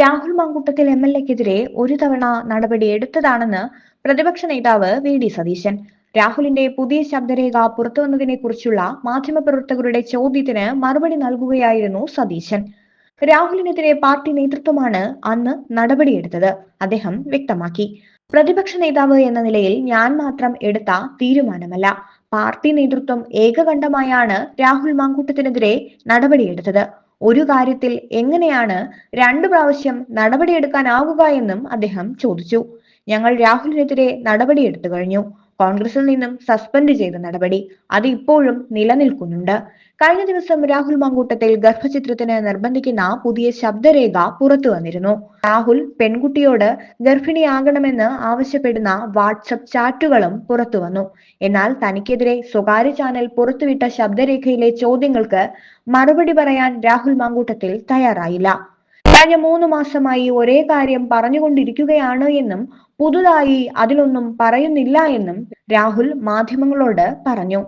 Rahul Mamkootathil M L എക്കെതിരെ ഒരു തവണ നടപടി എടുത്തതാണെന്ന് പ്രതിപക്ഷ നേതാവ് വി ഡി സതീശൻ. രാഹുലിന്റെ പുതിയ ശബ്ദരേഖ പുറത്തുവന്നതിനെ കുറിച്ചുള്ള മാധ്യമപ്രവർത്തകരുടെ ചോദ്യത്തിന് മറുപടി നൽകുകയായിരുന്നു സതീശൻ. രാഹുലിനെതിരെ പാർട്ടി നേതൃത്വമാണ് അന്ന് നടപടിയെടുത്തത് അദ്ദേഹം വ്യക്തമാക്കി. പ്രതിപക്ഷ നേതാവ് എന്ന നിലയിൽ ഞാൻ മാത്രം എടുത്ത തീരുമാനമല്ല. പാർട്ടി നേതൃത്വം ഏകകണ്ഠമായാണ് രാഹുൽ മാങ്കൂട്ടത്തിനെതിരെ നടപടിയെടുത്തത് ഒരു കാര്യത്തിൽ എങ്ങനെയാണ് രണ്ടു പ്രാവശ്യം നടപടിയെടുക്കാനാവുക എന്നും അദ്ദേഹം ചോദിച്ചു. ഞങ്ങൾ രാഹുലിനെതിരെ നടപടിയെടുത്തു കഴിഞ്ഞു. കോൺഗ്രസിൽ നിന്നും സസ്പെൻഡ് ചെയ്ത നടപടി അത് ഇപ്പോഴും നിലനിൽക്കുന്നുണ്ട്. കഴിഞ്ഞ ദിവസം രാഹുൽ മാങ്കൂട്ടത്തിൽ ഗർഭചിത്രത്തിന് നിർബന്ധിക്കുന്ന പുതിയ ശബ്ദരേഖ പുറത്തു വന്നിരുന്നു. രാഹുൽ പെൺകുട്ടിയോട് ഗർഭിണിയാകണമെന്ന് ആവശ്യപ്പെടുന്ന വാട്സപ്പ് ചാറ്റുകളും പുറത്തു വന്നു. എന്നാൽ തനിക്കെതിരെ സ്വകാര്യ ചാനൽ പുറത്തുവിട്ട ശബ്ദരേഖയിലെ ചോദ്യങ്ങൾക്ക് മറുപടി പറയാൻ രാഹുൽ മാങ്കൂട്ടത്തിൽ തയ്യാറായില്ല. കഴിഞ്ഞ മൂന്ന് മാസമായി ഒരേ കാര്യം പറഞ്ഞുകൊണ്ടിരിക്കുകയാണ് എന്നും പുതുതായി അതിലൊന്നും പറയുന്നില്ല എന്നും രാഹുൽ മാധ്യമങ്ങളോട് പറഞ്ഞു.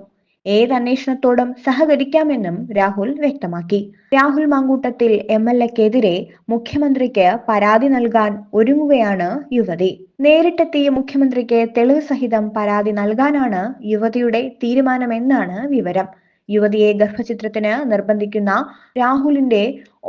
ഏത് അന്വേഷണത്തോടും സഹകരിക്കാമെന്നും രാഹുൽ വ്യക്തമാക്കി. രാഹുൽ മാങ്കൂട്ടത്തിൽ എം എൽ എക്കെതിരെ മുഖ്യമന്ത്രിക്ക് പരാതി നൽകാൻ ഒരുങ്ങുകയാണ് യുവതി. നേരിട്ടെത്തിയ മുഖ്യമന്ത്രിക്ക് തെളിവ് സഹിതം പരാതി നൽകാനാണ് യുവതിയുടെ തീരുമാനമെന്നാണ് വിവരം. യുവതിയെ ഗർഭചിത്രത്തിന് നിർബന്ധിക്കുന്ന രാഹുലിന്റെ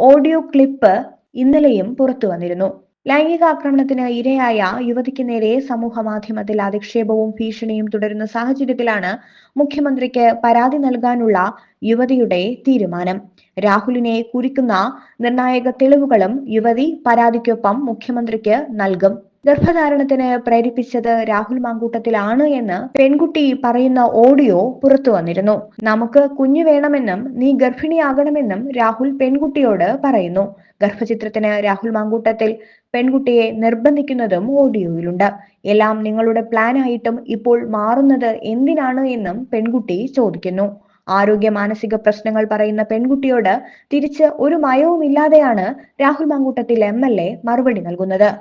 ഓഡിയോ ക്ലിപ്പ് ഇന്നലെയും പുറത്തു വന്നിരുന്നു. ലൈംഗികാക്രമണത്തിന് ഇരയായ യുവതിക്ക് നേരെ സമൂഹ മാധ്യമത്തിൽ അധിക്ഷേപവും ഭീഷണിയും തുടരുന്ന സാഹചര്യത്തിലാണ് മുഖ്യമന്ത്രിക്ക് പരാതി നൽകാനുള്ള യുവതിയുടെ തീരുമാനം. രാഹുലിനെ കുറിക്കുന്ന നിർണായക തെളിവുകളും യുവതി പരാതിക്കൊപ്പം മുഖ്യമന്ത്രിക്ക് നൽകും. ഗർഭധാരണത്തിന് പ്രേരിപ്പിച്ചത് രാഹുൽ മാങ്കൂട്ടത്തിലാണ് എന്ന് പെൺകുട്ടി പറയുന്ന ഓഡിയോ പുറത്തു വന്നിരുന്നു. നമുക്ക് കുഞ്ഞു വേണമെന്നും നീ ഗർഭിണിയാകണമെന്നും രാഹുൽ പെൺകുട്ടിയോട് പറയുന്നു. ഗർഭചിത്രത്തിന് രാഹുൽ മാങ്കൂട്ടത്തിൽ പെൺകുട്ടിയെ നിർബന്ധിക്കുന്നതും ഓഡിയോയിലുണ്ട്. എല്ലാം നിങ്ങളുടെ പ്ലാൻ ആയിട്ടും ഇപ്പോൾ മാറുന്നത് എന്തിനാണ് എന്നും പെൺകുട്ടി ചോദിക്കുന്നു. ആരോഗ്യ മാനസിക പ്രശ്നങ്ങൾ പറയുന്ന പെൺകുട്ടിയോട് തിരിച്ച് ഒരു മയവുമില്ലാതെയാണ് Rahul Mamkootathil M L A മറുപടി നൽകുന്നത്.